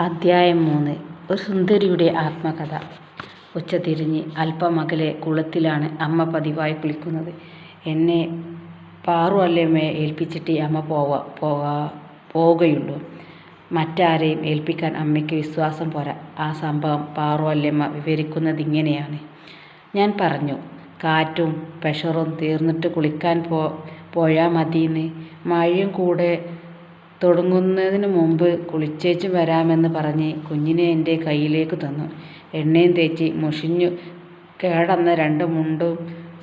അദ്ധ്യായം മൂന്ന്. ഒരു സുന്ദരിയുടെ ആത്മകഥ. ഉച്ചതിരിഞ്ഞ് തിരിഞ്ഞ് അകലെ കുളത്തിലാണ് അമ്മ പതിവായി കുളിക്കുന്നത്. എന്നെ പാറു വല്യമ്മയെ ഏൽപ്പിച്ചിട്ടേ അമ്മ പോവാ പോകാ പോവുകയുള്ളൂ. മറ്റാരെയും ഏൽപ്പിക്കാൻ അമ്മയ്ക്ക് വിശ്വാസം പോരാ. ആ സംഭവം പാറു വിവരിക്കുന്നത് ഇങ്ങനെയാണ്. ഞാൻ പറഞ്ഞു കാറ്റും പ്രഷറും തീർന്നിട്ട് കുളിക്കാൻ പോ പോയാൽ മതിയെന്ന്. മഴയും കൂടെ തുടങ്ങുന്നതിന് മുമ്പ് കുളിച്ചേച്ച് വരാമെന്ന് പറഞ്ഞ് കുഞ്ഞിനെ എന്റെ കയ്യിലേക്ക് തന്നു. എണ്ണയും തേച്ച് മുഷിഞ്ഞു കേടന്ന രണ്ട് മുണ്ടും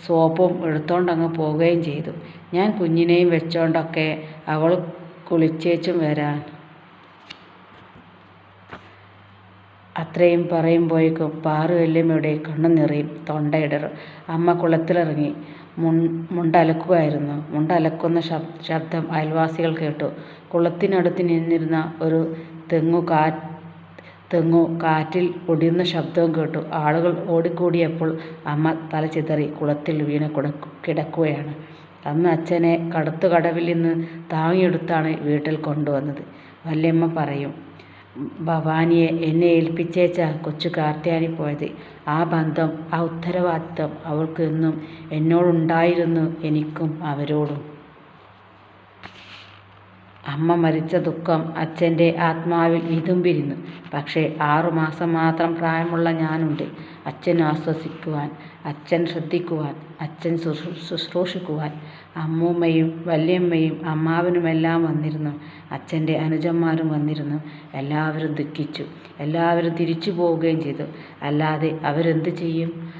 സോപ്പും എടുത്തോണ്ടങ്ങ് പോവുകയും ചെയ്തു. ഞാൻ കുഞ്ഞിനെയും വെച്ചോണ്ടൊക്കെ അവൾ കുളിച്ചേച്ചും വരാൻ അത്രയും പറയുമ്പോഴേക്കും പാറു വല്യമ്മയുടെ കണ്ണു നിറയും. തൊണ്ടയിടറും അമ്മ കുളത്തിലിറങ്ങി. മുണ്ടലക്കുകയായിരുന്നു മുണ്ടലക്കുന്ന ശബ് ശബ്ദം അയൽവാസികൾ കേട്ടു. കുളത്തിനടുത്ത് നിന്നിരുന്ന ഒരു തെങ്ങു കാ തെങ്ങു കാറ്റിൽ ഒടിയുന്ന ശബ്ദവും കേട്ടു. ആളുകൾ ഓടിക്കൂടിയപ്പോൾ അമ്മ തല ചിതറി കുളത്തിൽ വീണ് കുടക്കു കിടക്കുകയാണ്. അന്ന് അച്ഛനെ കടത്തുകടവിൽ നിന്ന് താങ്ങിയെടുത്താണ് വീട്ടിൽ കൊണ്ടുവന്നത്. വല്യമ്മ പറയും ഭവാനിയെ എന്നെ ഏൽപ്പിച്ചേച്ചാ കൊച്ചു കാർത്യാനി പോയത്. ആ ബന്ധം ആ ഉത്തരവാദിത്തം അവൾക്ക് എന്നും എന്നോടുണ്ടായിരുന്നു എനിക്കും അവരോടും. അമ്മ മരിച്ച ദുഃഖം അച്ഛന്റെ ആത്മാവിൽ വിതുമ്പിരുന്നു. പക്ഷേ ആറുമാസം മാത്രം പ്രായമുള്ള ഞാനുണ്ട്. അച്ഛൻ ആശ്വസിക്കുവാൻ അച്ഛൻ ശ്രദ്ധിക്കുവാൻ അച്ഛൻ ശുശ്രൂഷിക്കുവാൻ അമ്മൂമ്മയും വല്യമ്മയും അമ്മാവനുമെല്ലാം വന്നിരുന്നു. അച്ഛന്റെ അനുജന്മാരും വന്നിരുന്നു. എല്ലാവരും ദുഃഖിച്ചു. എല്ലാവരും തിരിച്ചു പോവുകയും ചെയ്തു. അല്ലാതെ അവരെന്ത് ചെയ്യും?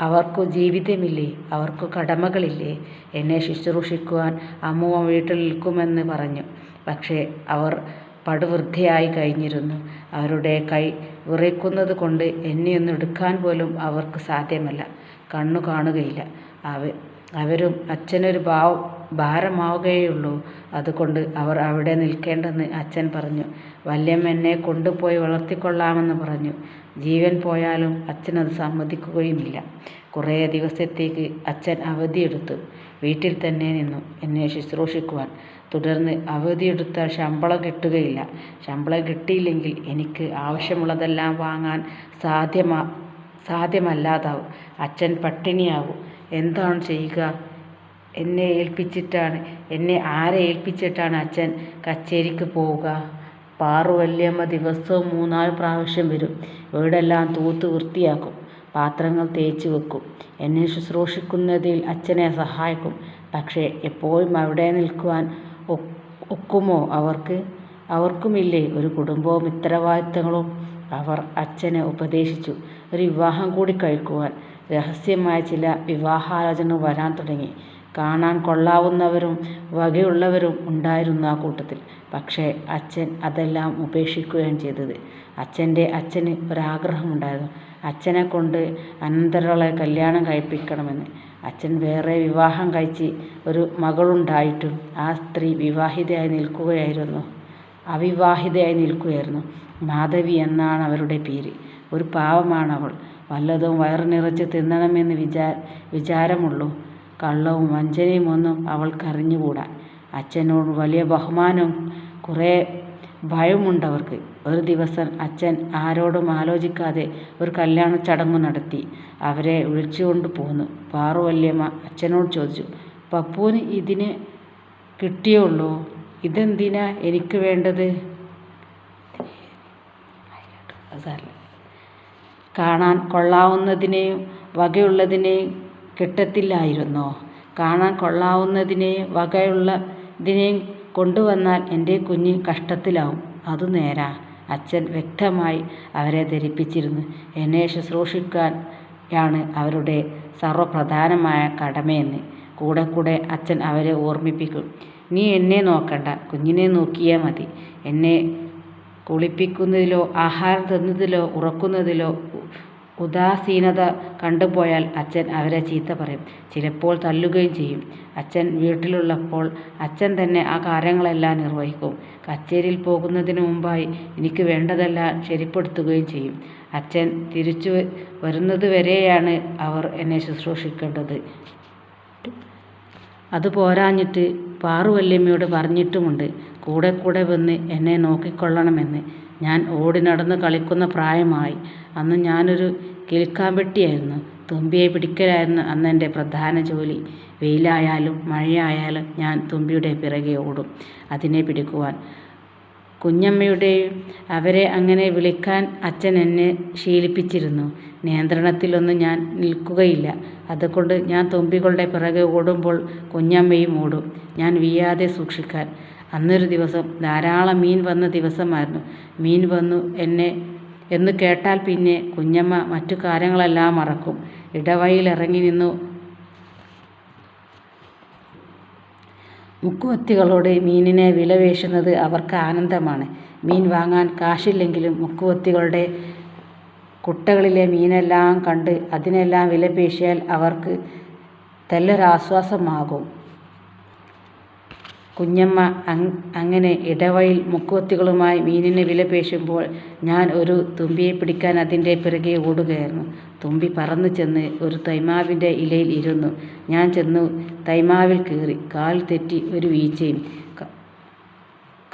അവർക്ക് ജീവിതമില്ലേ? അവർക്ക് കടമകളില്ലേ? എന്നെ ശുശ്രൂഷിക്കുവാൻ അമ്മൂമ്മ വീട്ടിൽ നിൽക്കുമെന്ന് പറഞ്ഞു. പക്ഷേ അവർ പടുവൃദ്ധയായി കഴിഞ്ഞിരുന്നു. അവരുടെ കൈ വിറയ്ക്കുന്നത് കൊണ്ട് എന്നെയൊന്ന് എടുക്കാൻ പോലും അവർക്ക് സാധ്യമല്ല. കണ്ണു കാണുകയില്ല. അവ അവരും അച്ഛനൊരു ഭാവ ഭാരമാവുകയുള്ളൂ. അതുകൊണ്ട് അവർ അവിടെ നിൽക്കേണ്ടെന്ന് അച്ഛൻ പറഞ്ഞു. വല്യമ്മ എന്നെ കൊണ്ടുപോയി വളർത്തിക്കൊള്ളാമെന്ന് പറഞ്ഞു. ജീവൻ പോയാലും അച്ഛനത് സമ്മതിക്കുകയുമില്ല. കുറേ ദിവസത്തേക്ക് അച്ഛൻ അവധിയെടുത്തു വീട്ടിൽ തന്നെ നിന്നു എന്നെ ശുശ്രൂഷിക്കുവാൻ. തുടർന്ന് അവധിയെടുത്താൽ ശമ്പളം കിട്ടുകയില്ല. ശമ്പളം കിട്ടിയില്ലെങ്കിൽ എനിക്ക് ആവശ്യമുള്ളതെല്ലാം വാങ്ങാൻ സാധ്യമാ സാധ്യമല്ലാതാവും. അച്ഛൻ പട്ടിണിയാവും. എന്താണ് ചെയ്യുക? എന്നെ ഏൽപ്പിച്ചിട്ടാണ് എന്നെ ആരെ ഏൽപ്പിച്ചിട്ടാണ് അച്ഛൻ കച്ചേരിക്ക് പോവുക? പാറു വല്യമ്മ ദിവസവും മൂന്നാൽ പ്രാവശ്യം വരും. വീടെല്ലാം തൂത്ത് വൃത്തിയാക്കും. പാത്രങ്ങൾ തേച്ച് വെക്കും. എന്നെ ശുശ്രൂഷിക്കുന്നതിൽ അച്ഛനെ സഹായിക്കും. പക്ഷേ എപ്പോഴും അവിടെ നിൽക്കുവാൻ ഒക്കുമോ അവർക്ക്? അവർക്കുമില്ലേ ഒരു കുടുംബവും ഉത്തരവാദിത്തങ്ങളും? അവർ അച്ഛനെ ഉപദേശിച്ചു. ഒരു വിവാഹം കൂടി കഴിക്കുവാൻ രഹസ്യമായ ചില വിവാഹാലോചനകൾ വരാൻ തുടങ്ങി. കാണാൻ കൊള്ളാവുന്നവരും വകയുള്ളവരും ഉണ്ടായിരുന്നു ആ കൂട്ടത്തിൽ. പക്ഷേ അച്ഛൻ അതെല്ലാം ഉപേക്ഷിക്കുകയാണ് ചെയ്തത്. അച്ഛന്റെ അച്ഛന് ഒരാഗ്രഹമുണ്ടായിരുന്നു. അച്ഛനെ കൊണ്ട് അനന്തരവളെ കല്യാണം കഴിപ്പിക്കണമെന്ന്. അച്ഛൻ വേറെ വിവാഹം കഴിച്ച് ഒരു മകളുണ്ടായിട്ടും ആ സ്ത്രീ വിവാഹിതയായി നിൽക്കുകയായിരുന്നു. അവിവാഹിതയായി നിൽക്കുകയായിരുന്നു. മാധവി എന്നാണ് അവരുടെ പേര്. ഒരു പാവമാണ് അവൾ വല്ലതും വയറു നിറച്ച് തിന്നണമെന്ന് വിചാ വിചാരമുള്ളൂ. കള്ളവും വഞ്ചനയും ഒന്നും അവൾക്കറിഞ്ഞുകൂടാ. അച്ഛനോട് വലിയ ബഹുമാനവും കുറേ ഭയമുണ്ടവർക്ക്. ഒരു ദിവസം അച്ഛൻ ആരോടും ആലോചിക്കാതെ ഒരു കല്യാണ ചടങ്ങ് നടത്തി. അവരെ വിളിച്ചുകൊണ്ട് പോന്നു. പാറു വല്യമ്മ അച്ഛനോട് ചോദിച്ചു പപ്പുവിന് ഇതിനെ കിട്ടിയുള്ളൂ ഇതെന്തിനാ എനിക്ക് വേണ്ടത്? കാണാൻ കൊള്ളാവുന്നതിനെയും വകയുള്ളതിനെയും കിട്ടത്തില്ലായിരുന്നോ? കാണാൻ കൊള്ളാവുന്നതിനെയും വകയുള്ളതിനെയും കൊണ്ടുവന്നാൽ എന്റെ കുഞ്ഞ് കഷ്ടത്തിലാവും. അതു നേരാ. അച്ഛൻ വ്യക്തമായി അവരെ ധരിപ്പിച്ചിരുന്നു. എന്നെ ശുശ്രൂഷിക്കാനാണ് അവരുടെ സർവപ്രധാനമായ കടമയെന്ന്. കൂടെ കൂടെ അച്ഛൻ അവരെ ഓർമ്മിപ്പിക്കും. നീ എന്നെ നോക്കണ്ട. കുഞ്ഞിനെ നോക്കിയാൽ മതി. എന്നെ കുളിപ്പിക്കുന്നതിലോ ആഹാരം തന്നതിലോ ഉറക്കുന്നതിലോ ഉദാസീനത കണ്ടുപോയാൽ അച്ഛൻ അവരെ ചീത്ത പറയും. ചിലപ്പോൾ തല്ലുകയും ചെയ്യും. അച്ഛൻ വീട്ടിലുള്ളപ്പോൾ അച്ഛൻ തന്നെ ആ കാര്യങ്ങളെല്ലാം നിർവഹിക്കും. കച്ചേരിയിൽ പോകുന്നതിന് മുമ്പായി എനിക്ക് വേണ്ടതെല്ലാം ശരിപ്പെടുത്തുകയും ചെയ്യും. അച്ഛൻ തിരിച്ചു വരുന്നതുവരെയാണ് അവർ എന്നെ ശുശ്രൂഷിക്കേണ്ടത്. അത് പോരാഞ്ഞിട്ട് പാറു വല്യമ്മയോട് പറഞ്ഞിട്ടുമുണ്ട്. കൂടെ കൂടെ വന്ന് എന്നെ നോക്കിക്കൊള്ളണമെന്ന്. ഞാൻ ഓടി നടന്ന് കളിക്കുന്ന പ്രായമായി. അന്ന് ഞാനൊരു കിലുക്കാമ്പെട്ടിയായിരുന്നു തുമ്പിയെ പിടിക്കലായിരുന്നു അന്നെന്റെ പ്രധാന ജോലി. വെയിലായാലും മഴയായാലും ഞാൻ തുമ്പിയുടെ പിറകെ ഓടും അതിനെ പിടിക്കുവാൻ. കുഞ്ഞമ്മയുടെയും അവരെ അങ്ങനെ വിളിക്കാൻ അച്ഛൻ എന്നെ ശീലിപ്പിച്ചിരുന്നു. നിയന്ത്രണത്തിലൊന്നും ഞാൻ നിൽക്കുകയില്ല. അതുകൊണ്ട് ഞാൻ തുമ്പികളുടെ പിറകെ ഓടുമ്പോൾ കുഞ്ഞമ്മയും ഓടും. ഞാൻ വീയാതെ സൂക്ഷിക്കാൻ. അന്നൊരു ദിവസം ധാരാളം മീൻ വന്ന ദിവസമായിരുന്നു. മീൻ വന്നു എന്നെ എന്ന് കേട്ടാൽ പിന്നെ കുഞ്ഞമ്മ മറ്റു കാര്യങ്ങളെല്ലാം മറക്കും. ഇടവഴിയിൽ ഇറങ്ങി നിന്നു. മുക്കുവത്തികളോട് മീനിനെ വിലവേശുന്നത് അവർക്ക് ആനന്ദമാണ്. മീൻ വാങ്ങാൻ കാശില്ലെങ്കിലും മുക്കുവത്തികളുടെ കുട്ടകളിലെ മീനെല്ലാം കണ്ട് അതിനെല്ലാം വിലപേശിയാൽ അവർക്ക് തെല്ലൊരാശ്വാസമാകും. കുഞ്ഞമ്മ അങ്ങനെ ഇടവഴിയിൽ മുക്കുവത്തികളുമായി മീനിനെ വിലപേശുമ്പോൾ ഞാൻ ഒരു തുമ്പിയെ പിടിക്കാൻ അതിന്റെ പിറകെ ഓടുകയായിരുന്നു. തുമ്പി പറന്നു ചെന്ന് ഒരു തൈമാവിന്റെ ഇലയിൽ ഇരുന്നു. ഞാൻ ചെന്നു തൈമാവിൽ കയറി. കാൽ തെറ്റി ഒരു വീഴ്ചയും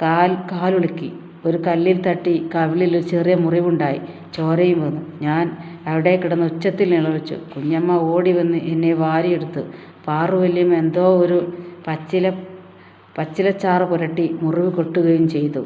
കാൽ കാലുളുക്കി. ഒരു കല്ലിൽ തട്ടി കവിളിൽ ഒരു ചെറിയ മുറിവുണ്ടായി. ചോരയും വന്നു. ഞാൻ അവിടെ കിടന്ന് ഉച്ചത്തിൽ നിലവിളിച്ചു കുഞ്ഞമ്മ ഓടി വന്ന് എന്നെ വാരിയെടുത്തു. പാറുവല്യം എന്തോ ഒരു പച്ചില പച്ചിലച്ചാറ് പുരട്ടി മുറിവ് കൊട്ടുകയും ചെയ്തു.